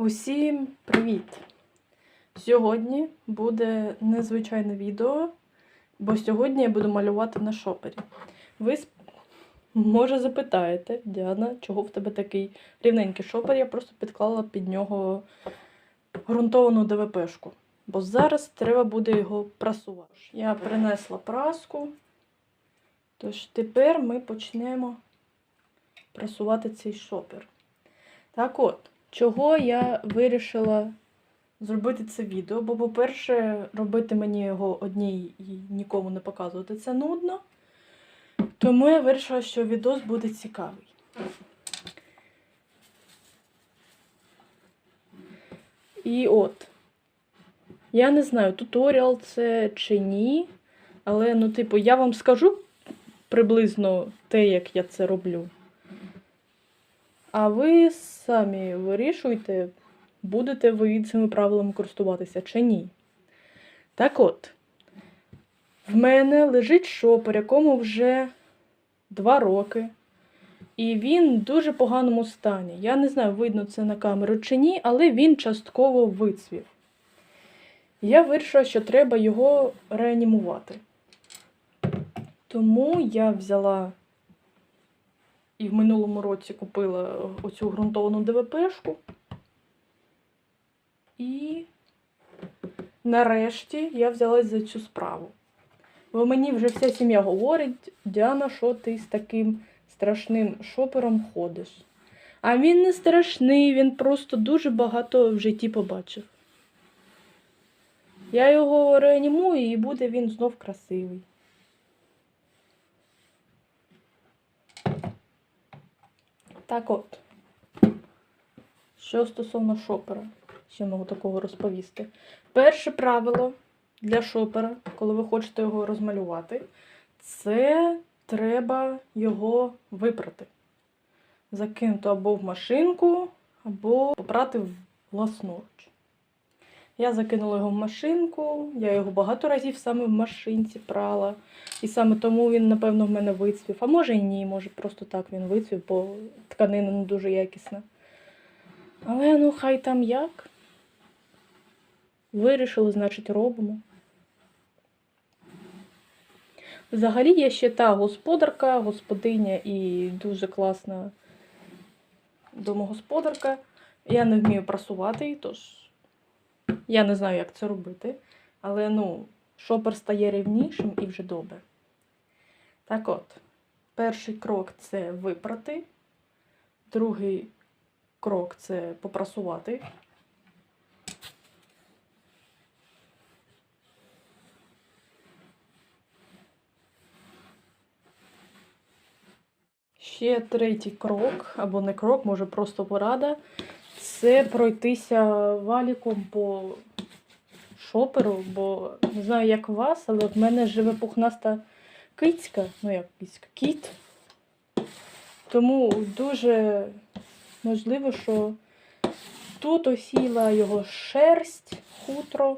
Усім привіт! Сьогодні буде незвичайне відео, бо сьогодні я буду малювати на шопері. Ви може запитаєте, Діана, чого в тебе такий рівненький шопер? Я просто підклала під нього ґрунтовану ДВПшку. Бо зараз треба буде його прасувати. Я принесла праску. Тож тепер ми почнемо прасувати цей шопер. Так от, чого я вирішила зробити це відео? Бо, по-перше, робити мені його одній і нікому не показувати це нудно. Тому я вирішила, що відос буде цікавий. І от. Я не знаю, туторіал це чи ні. Але, ну, типу, я вам скажу приблизно те, як я це роблю. А ви самі вирішуйте, будете ви цими правилами користуватися чи ні. Так от, в мене лежить шопер, якому вже 2 роки. І він в дуже поганому стані. Я не знаю, видно це на камеру чи ні, але він частково вицвів. Я вирішила, що треба його реанімувати. Тому я взяла і в минулому році купила оцю ґрунтовану ДВПшку. І нарешті я взялась за цю справу. Бо мені вже вся сім'я говорить, Діана, що ти з таким страшним шопером ходиш. А він не страшний, він просто дуже багато в житті побачив. Я його реанімую і буде він знов красивий. Так от, що стосовно шопера, ще можу такого розповісти. Перше правило для шопера, коли ви хочете його розмалювати, це треба його випрати. Закинути або в машинку, або попрати власноруч. Я закинула його в машинку, я його багато разів саме в машинці прала. І саме тому він, напевно, в мене вицвів. А може і ні, може просто так він вицвів, бо тканина не дуже якісна. Але ну хай там як. Вирішили, значить, робимо. Взагалі я ще та господарка, господиня і дуже класна домогосподарка. Я не вмію прасувати, тож я не знаю, як це робити. Але ну, шопер стає рівнішим і вже добре. Так от, перший крок це випрати, другий крок це попрасувати. Ще третій крок, або не крок, може просто порада. Це пройтися валіком по шоперу, бо не знаю, як у вас, але в мене живе пухнаста кицька, ну як кицька, кіт. Тому дуже можливо, що тут осіла його шерсть, хутро.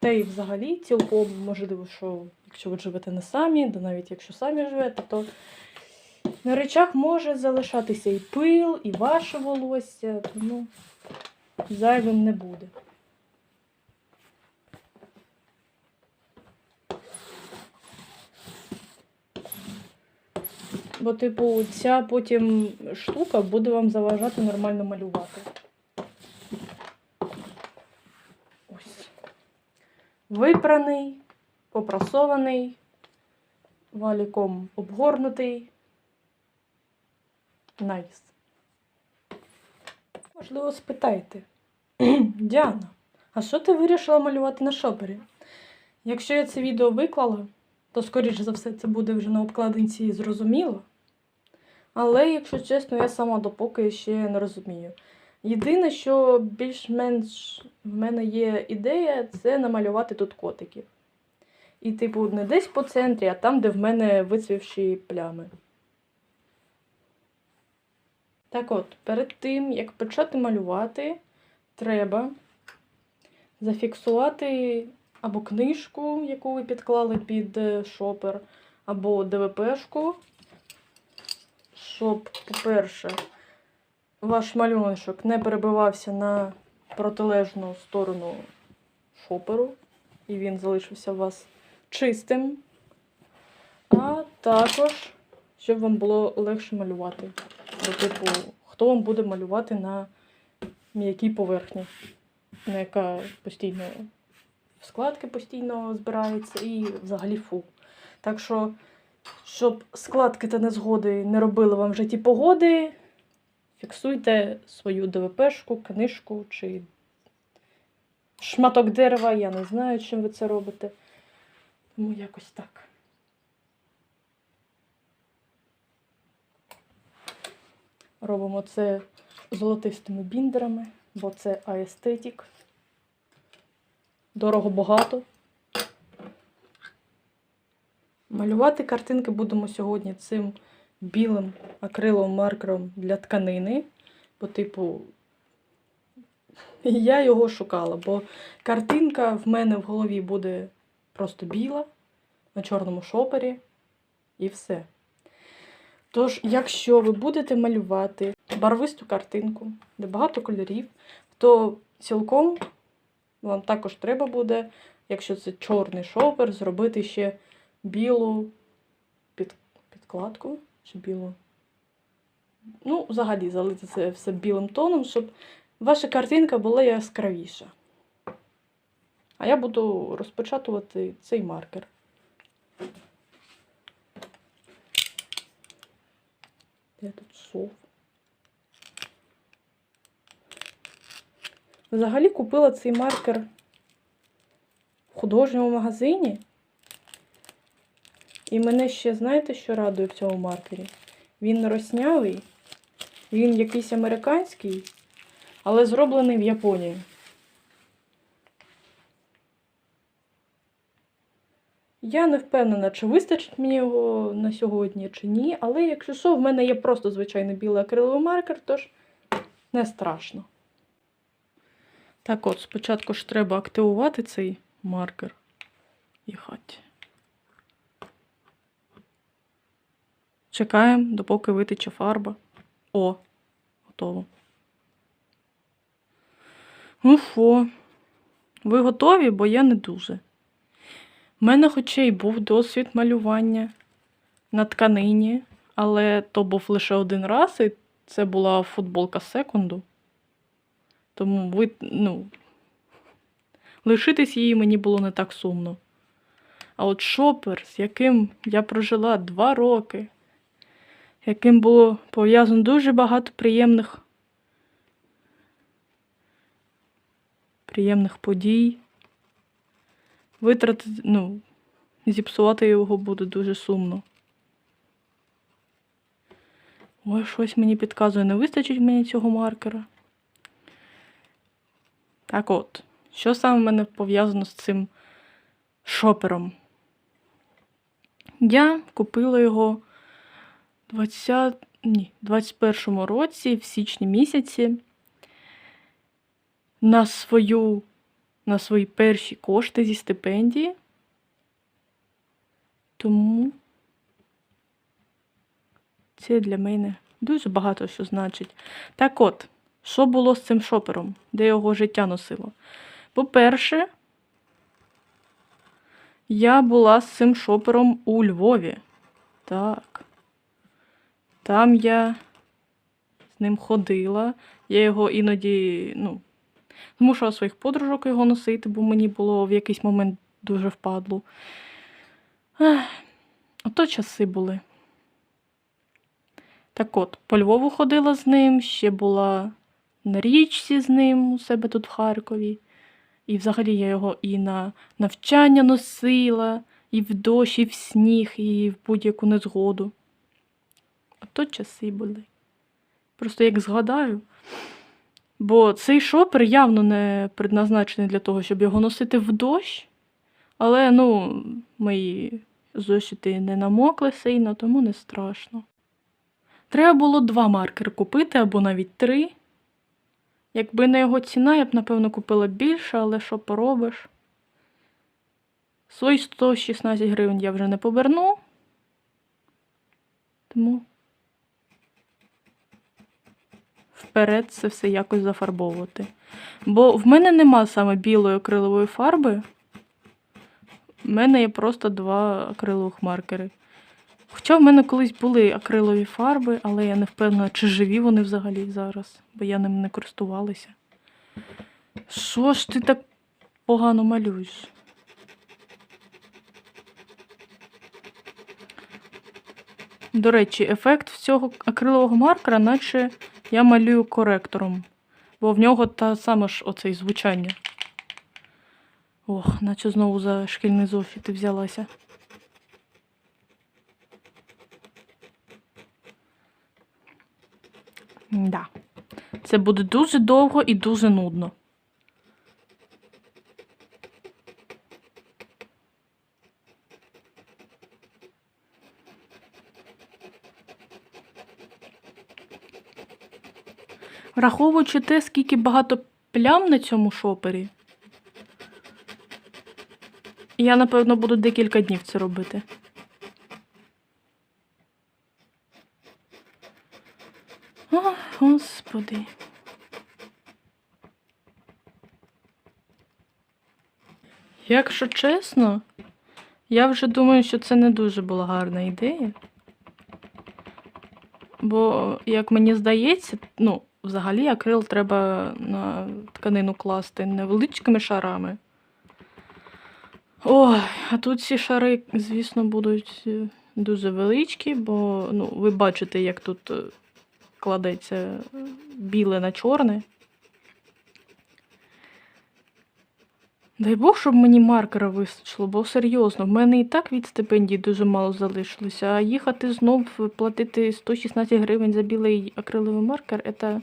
Та й взагалі цілком можливо, що якщо ви живете не самі, да навіть якщо самі живете, то на речах може залишатися і пил, і ваше волосся, тому зайвим не буде. Бо, типу, ця потім штука буде вам заважати нормально малювати. Ось. Випраний, попрасований, валіком обгорнутий. Найс. Можливо, спитаєте, Діана, а що ти вирішила малювати на шопері? Якщо я це відео виклала, то, скоріш за все, це буде вже на обкладинці зрозуміло. Але, якщо чесно, я сама допоки ще не розумію. Єдине, що більш-менш в мене є ідея, це намалювати тут котиків. І, типу, не десь по центрі, а там, де в мене вицвівші плями. Так от, перед тим, як почати малювати, треба зафіксувати або книжку, яку ви підклали під е, шопер, або ДВПшку, щоб, по-перше, ваш малюночок не перебивався на протилежну сторону шоперу, і він залишився у вас чистим. А також, щоб вам було легше малювати. Бо, типу, хто вам буде малювати на м'якій поверхні, на яка постійно в складки постійно збирається і взагалі фу. Так що, щоб складки та незгоди не робили вам в житті погоди, фіксуйте свою ДВПшку, книжку чи шматок дерева, я не знаю, чим ви це робите. Тому якось так. Робимо це золотистими біндерами, бо це аестетік. Дорого багато. Малювати картинки будемо сьогодні цим білим акриловим маркером для тканини. По типу, я його шукала, бо картинка в мене в голові буде просто біла на чорному шопері і все. Тож, якщо ви будете малювати барвисту картинку, де багато кольорів, то цілком вам також треба буде, якщо це чорний шопер, зробити ще білу під, підкладку чи білу. Ну, взагалі, залити це все білим тоном, щоб ваша картинка була яскравіша. А я буду розпечатувати цей маркер. Сов? Взагалі купила цей маркер в художньому магазині. І мене ще, знаєте, що радує в цьому маркері? Він роснявий, він якийсь американський, але зроблений в Японії. Я не впевнена, чи вистачить мені його на сьогодні, чи ні. Але якщо що, в мене є просто звичайний білий акриловий маркер, тож не страшно. Так от, спочатку ж треба активувати цей маркер. Їхати. Чекаємо, допоки витече фарба. О, готово. Що, ви готові, бо я не дуже. У мене хоча й був досвід малювання на тканині, але то був лише один раз, і це була футболка секунду. Тому ви, ну, лишитись її мені було не так сумно. А от шопер, з яким я прожила два роки, яким було пов'язано дуже багато приємних, приємних подій. Витратити, ну, зіпсувати його буде дуже сумно. Ой, щось мені підказує, не вистачить мені цього маркера. Так от, що саме в мене пов'язано з цим шопером? Я купила його 20, ні, 21 році, в січні місяці, на свою, на свої перші кошти зі стипендії. Тому це для мене дуже багато що значить. Так от, що було з цим шопером, де його життя носило? По-перше, я була з цим шопером у Львові. Так. Там я з ним ходила. Я його іноді, ну, змушувала своїх подружок його носити, бо мені було в якийсь момент дуже впадло. Ех, ото часи були. Так от, по Львову ходила з ним, ще була на річці з ним у себе тут в Харкові. І взагалі я його і на навчання носила, і в дощ, і в сніг, і в будь-яку незгоду. Ото часи були. Просто як згадаю. Бо цей шопер явно не предназначений для того, щоб його носити в дощ. Але, ну, мої зошити не намокли сильно, тому не страшно. Треба було два маркери купити або навіть три. Якби не його ціна, я б, напевно, купила більше, але що поробиш? Свої 116 гривень я вже не поверну. Тому вперед це все якось зафарбовувати. Бо в мене нема саме білої акрилової фарби. В мене є просто два акрилових маркери. Хоча в мене колись були акрилові фарби, але я не впевнена, чи живі вони взагалі зараз, бо я ним не користувалася. Що ж ти так погано малюєш? До речі, ефект цього акрилового маркера, наче я малюю коректором, бо в нього та саме ж оцей звучання. Ох, наче знову за шкільний зошит ти взялася. Да. Це буде дуже довго і дуже нудно. Враховуючи те, скільки багато плям на цьому шопері, я, напевно, буду декілька днів це робити. О, господи. Якщо чесно, я вже думаю, що це не дуже була гарна ідея. Бо, як мені здається, ну, взагалі акрил треба на тканину класти невеличкими шарами. Ой, а тут ці шари, звісно, будуть е, дуже величкі, бо ну, ви бачите, як тут е, кладеться біле на чорне. Дай Бог, щоб мені маркера вистачило, бо серйозно, в мене і так від стипендії дуже мало залишилося, а їхати знов платити 116 гривень за білий акриловий маркер, це,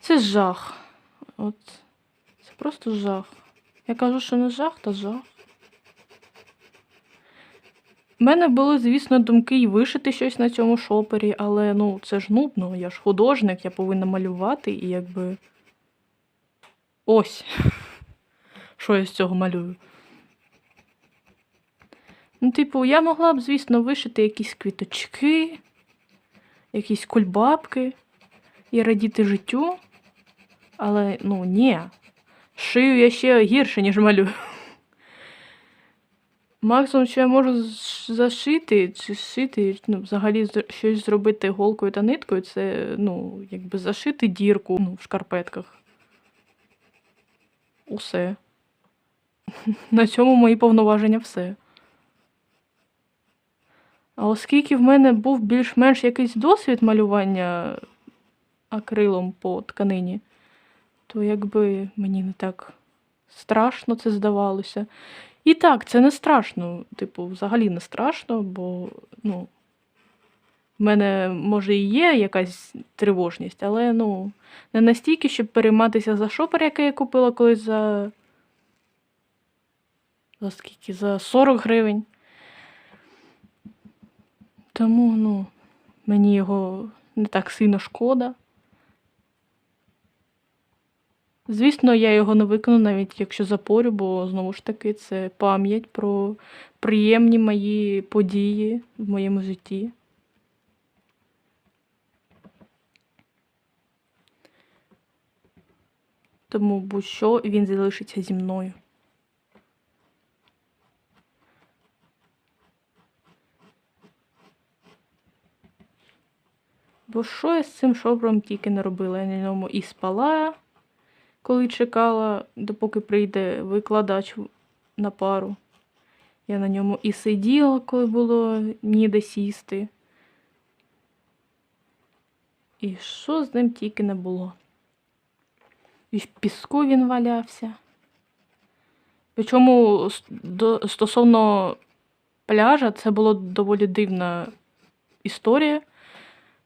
це жах. От, це просто жах. Я кажу, що не жах, та жах. У мене були, звісно, думки і вишити щось на цьому шопері, але ну, це ж нудно, я ж художник, я повинна малювати і якби. Ось. Що я з цього малюю? Ну, типу, я могла б, звісно, вишити якісь квіточки, якісь кульбабки і радіти життю. Але, ну, ні. Шию я ще гірше, ніж малюю. Максимум, що я можу зашити чи зшити, ну, взагалі щось зробити голкою та ниткою, це, ну, якби зашити дірку ну, в шкарпетках. Усе. На цьому мої повноваження все. А оскільки в мене був більш-менш якийсь досвід малювання акрилом по тканині, то якби мені не так страшно це здавалося. І так, це не страшно. Типу, взагалі не страшно, бо, ну, в мене, може, і є якась тривожність, але ну, не настільки, щоб перейматися за шопер, який я купила колись за. За скільки? За 40 гривень. Тому, ну, мені його не так сильно шкода. Звісно, я його не виконую, навіть якщо запорю, бо знову ж таки це пам'ять про приємні мої події в моєму житті. Тому будь-що він залишиться зі мною. Бо що я з цим шопером тільки не робила? Я на ньому і спала, коли чекала, допоки прийде викладач на пару. Я на ньому і сиділа, коли було ніде сісти. І що з ним тільки не було. І в піску він валявся. Причому стосовно пляжа, це була доволі дивна історія,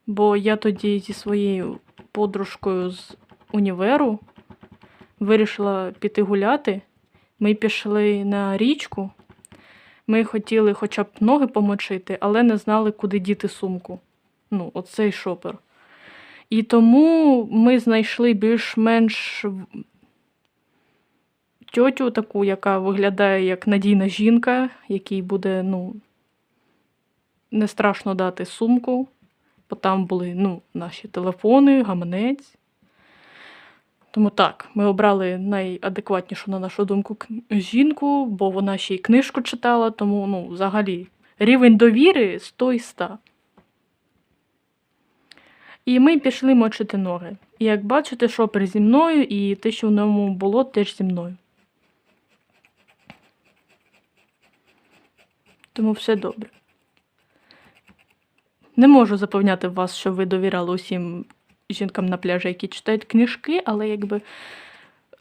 бо я тоді зі своєю подружкою з універу вирішила піти гуляти. Ми пішли на річку. Ми хотіли хоча б ноги помочити, але не знали, куди діти сумку. Ну, оцей шопер. І тому ми знайшли більш-менш тьотю таку, яка виглядає як надійна жінка, якій буде, ну, не страшно дати сумку, бо там були ну, наші телефони, гаманець. Тому так, ми обрали найадекватнішу, на нашу думку, жінку, бо вона ще й книжку читала, тому ну, взагалі рівень довіри 100 із 100. І ми пішли мочити ноги. І як бачите, шопер зі мною, і те, що в ньому було, теж зі мною. Тому все добре. Не можу запевняти вас, що ви довіряли усім жінкам на пляжі, які читають книжки, але якби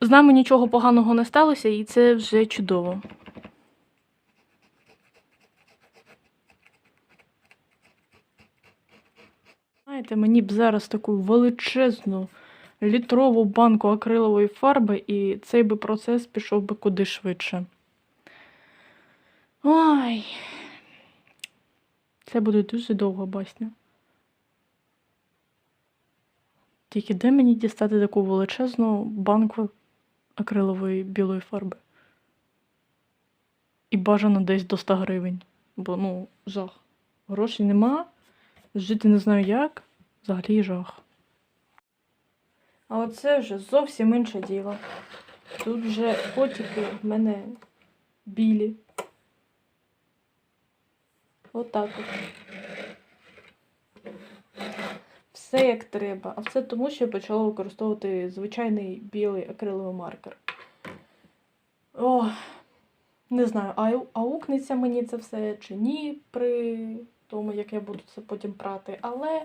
з нами нічого поганого не сталося, і це вже чудово. Знаєте, мені б зараз таку величезну літрову банку акрилової фарби, і цей би процес пішов би куди швидше. Ой. Це буде дуже довга басня. Тільки де мені дістати таку величезну банку акрилової білої фарби? І бажано десь до 100 гривень. Бо ну, жах. Грошей нема, жити не знаю як, взагалі жах. А оце вже зовсім інше діло. Тут вже котики в мене білі. Отак от. Все як треба. А все тому, що я почала використовувати звичайний білий акриловий маркер. О, не знаю, а, аукнеться мені це все чи ні при тому, як я буду це потім прати, але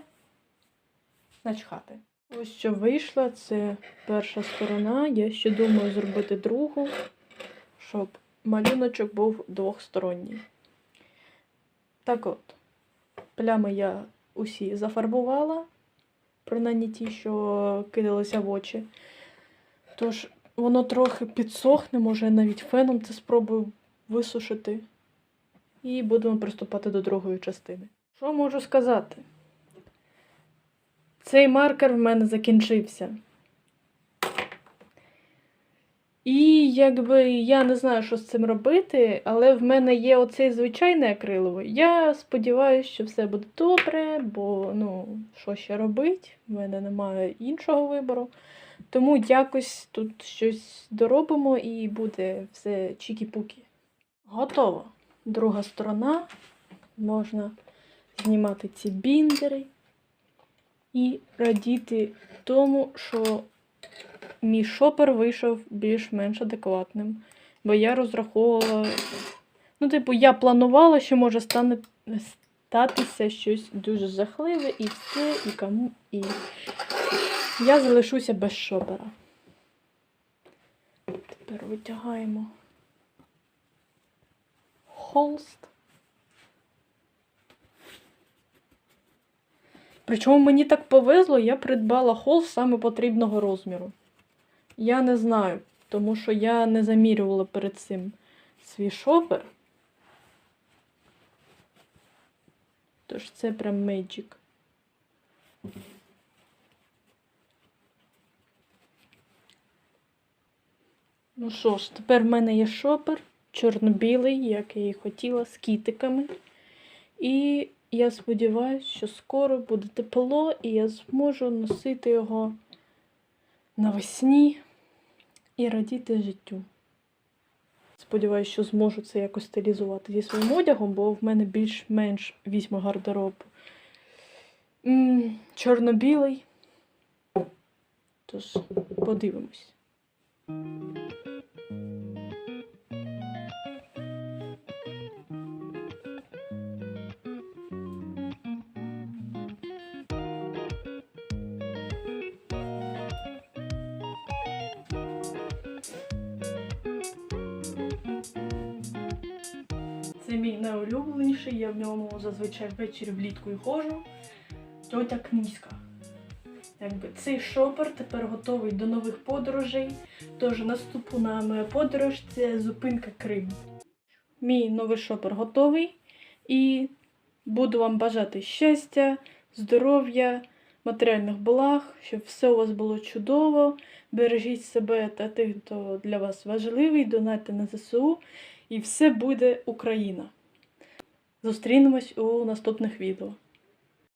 начхати. Ось що вийшло, це перша сторона. Я ще думаю зробити другу, щоб малюночок був двохсторонній. Так от, плями я усі зафарбувала, принаймні ті, що кидалися в очі. Тож воно трохи підсохне, може навіть феном це спробую висушити. І будемо приступати до другої частини. Що можу сказати? Цей маркер в мене закінчився. І якби я не знаю, що з цим робити, але в мене є оцей звичайний акриловий. Я сподіваюся, що все буде добре, бо ну, що ще робити? В мене немає іншого вибору. Тому якось тут щось доробимо і буде все чікі-пукі. Готово. Друга сторона. Можна знімати ці біндери і радіти тому, що мій шопер вийшов більш-менш адекватним. Бо я розраховувала. Ну, типу, я планувала, що може стане статися щось дуже жахливе і все, і кому. І я залишуся без шопера. Тепер витягаємо холст. Причому мені так повезло, я придбала холст саме потрібного розміру. Я не знаю, тому що я не замірювала перед цим свій шопер. Тож це прям Magic. Ну що ж, тепер в мене є шопер чорно-білий, як я і хотіла, з кітиками. І я сподіваюся, що скоро буде тепло, і я зможу носити його навесні і радіти життю. Сподіваюся, що зможу це якось стилізувати зі своїм одягом, бо в мене більш-менш візьме гардероб чорно-білий. Тож, подивимось. Це мій найулюбленіший, я в ньому зазвичай ввечері влітку і ходжу. Тьотя книжка. Якби цей шопер тепер готовий до нових подорожей. Тож наступна моя подорож це зупинка Крим. Мій новий шопер готовий. І буду вам бажати щастя, здоров'я, матеріальних благ, щоб все у вас було чудово. Бережіть себе та тих, хто для вас важливий, донайте на ЗСУ. І все буде Україна. Зустрінемось у наступних відео.